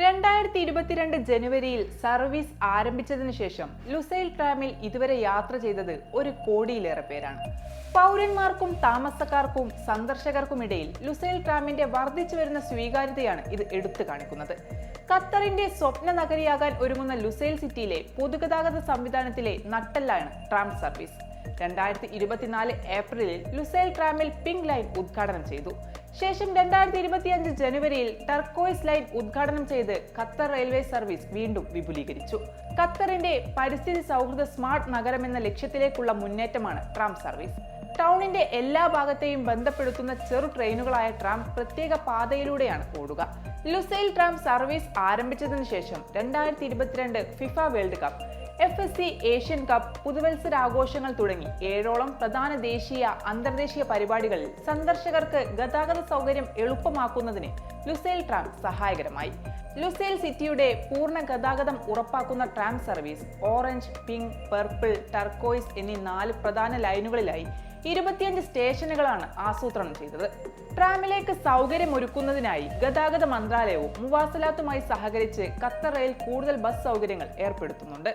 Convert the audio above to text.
രണ്ടായിരത്തി ഇരുപത്തിരണ്ട് ജനുവരിയിൽ സർവീസ് ആരംഭിച്ചതിനു ശേഷം ലുസൈൽ ട്രാമിൽ ഇതുവരെ യാത്ര ചെയ്തത് ഒരു കോടിയിലേറെ പേരാണ്. പൗരന്മാർക്കും താമസക്കാർക്കും സന്ദർശകർക്കുമിടയിൽ ലുസൈൽ ട്രാമിന്റെ വർദ്ധിച്ചു വരുന്ന സ്വീകാര്യതയാണ് ഇത് എടുത്തു കാണിക്കുന്നത്. ഖത്തറിന്റെ സ്വപ്ന നഗരിയാകാൻ ഒരുങ്ങുന്ന ലുസൈൽ സിറ്റിയിലെ പൊതുഗതാഗത സംവിധാനത്തിലെ നട്ടെല്ലാണ് ട്രാം സർവീസ്. രണ്ടായിരത്തി ഇരുപത്തിനാല് ഏപ്രിലിൽ ലുസൈൽ ട്രാമിൽ പിങ്ക് ലൈൻ ഉദ്ഘാടനം ചെയ്തു. ശേഷം രണ്ടായിരത്തി ഇരുപത്തിയഞ്ച് ജനുവരിയിൽ ടർക്കോയ്സ് ലൈൻ ഉദ്ഘാടനം ചെയ്ത് ഖത്തർ റെയിൽവേ സർവീസ് വീണ്ടും വിപുലീകരിച്ചു. ഖത്തറിന്റെ പരിസ്ഥിതി സൗഹൃദ സ്മാർട്ട് നഗരം എന്ന ലക്ഷ്യത്തിലേക്കുള്ള മുന്നേറ്റമാണ് ട്രാം സർവീസ്. ടൗണിന്റെ എല്ലാ ഭാഗത്തെയും ബന്ധപ്പെടുത്തുന്ന ചെറു ട്രെയിനുകളായ ട്രാം പ്രത്യേക പാതയിലൂടെയാണ് ഓടുക. ലുസൈൽ ട്രാം സർവീസ് ആരംഭിച്ചതിനു ശേഷം രണ്ടായിരത്തി ഇരുപത്തിരണ്ട് FIFA world cup. F S C Asian cup പുതുവത്സര ആഘോഷങ്ങൾ തുടങ്ങി. ഏഴോളം പ്രധാന ദേശീയ അന്തർദേശീയ പരിപാടികളിൽ സന്ദർശകർക്ക് ഗതാഗത സൗകര്യം എളുപ്പമാക്കുന്നതിന് ലുസേൽ ട്രാം സഹായകരമായി. ലുസേൽ സിറ്റിയുടെ പൂർണ ഗതാഗതം ഉറപ്പാക്കുന്ന tram service orange pink purple turquoise എന്നീ നാല് പ്രധാന ലൈനുകളിലായി ഇരുപത്തിയഞ്ച് സ്റ്റേഷനുകളാണ് ആസൂത്രണം ചെയ്തത്. ട്രാമിലേക്ക് സൗകര്യമൊരുക്കുന്നതിനായി ഗതാഗത മന്ത്രാലയവും മുവാസലാത്തുമായി സഹകരിച്ച് ഖത്തർ റെയിൽ കൂടുതൽ ബസ് സൗകര്യങ്ങൾ ഏർപ്പെടുത്തുന്നുണ്ട്.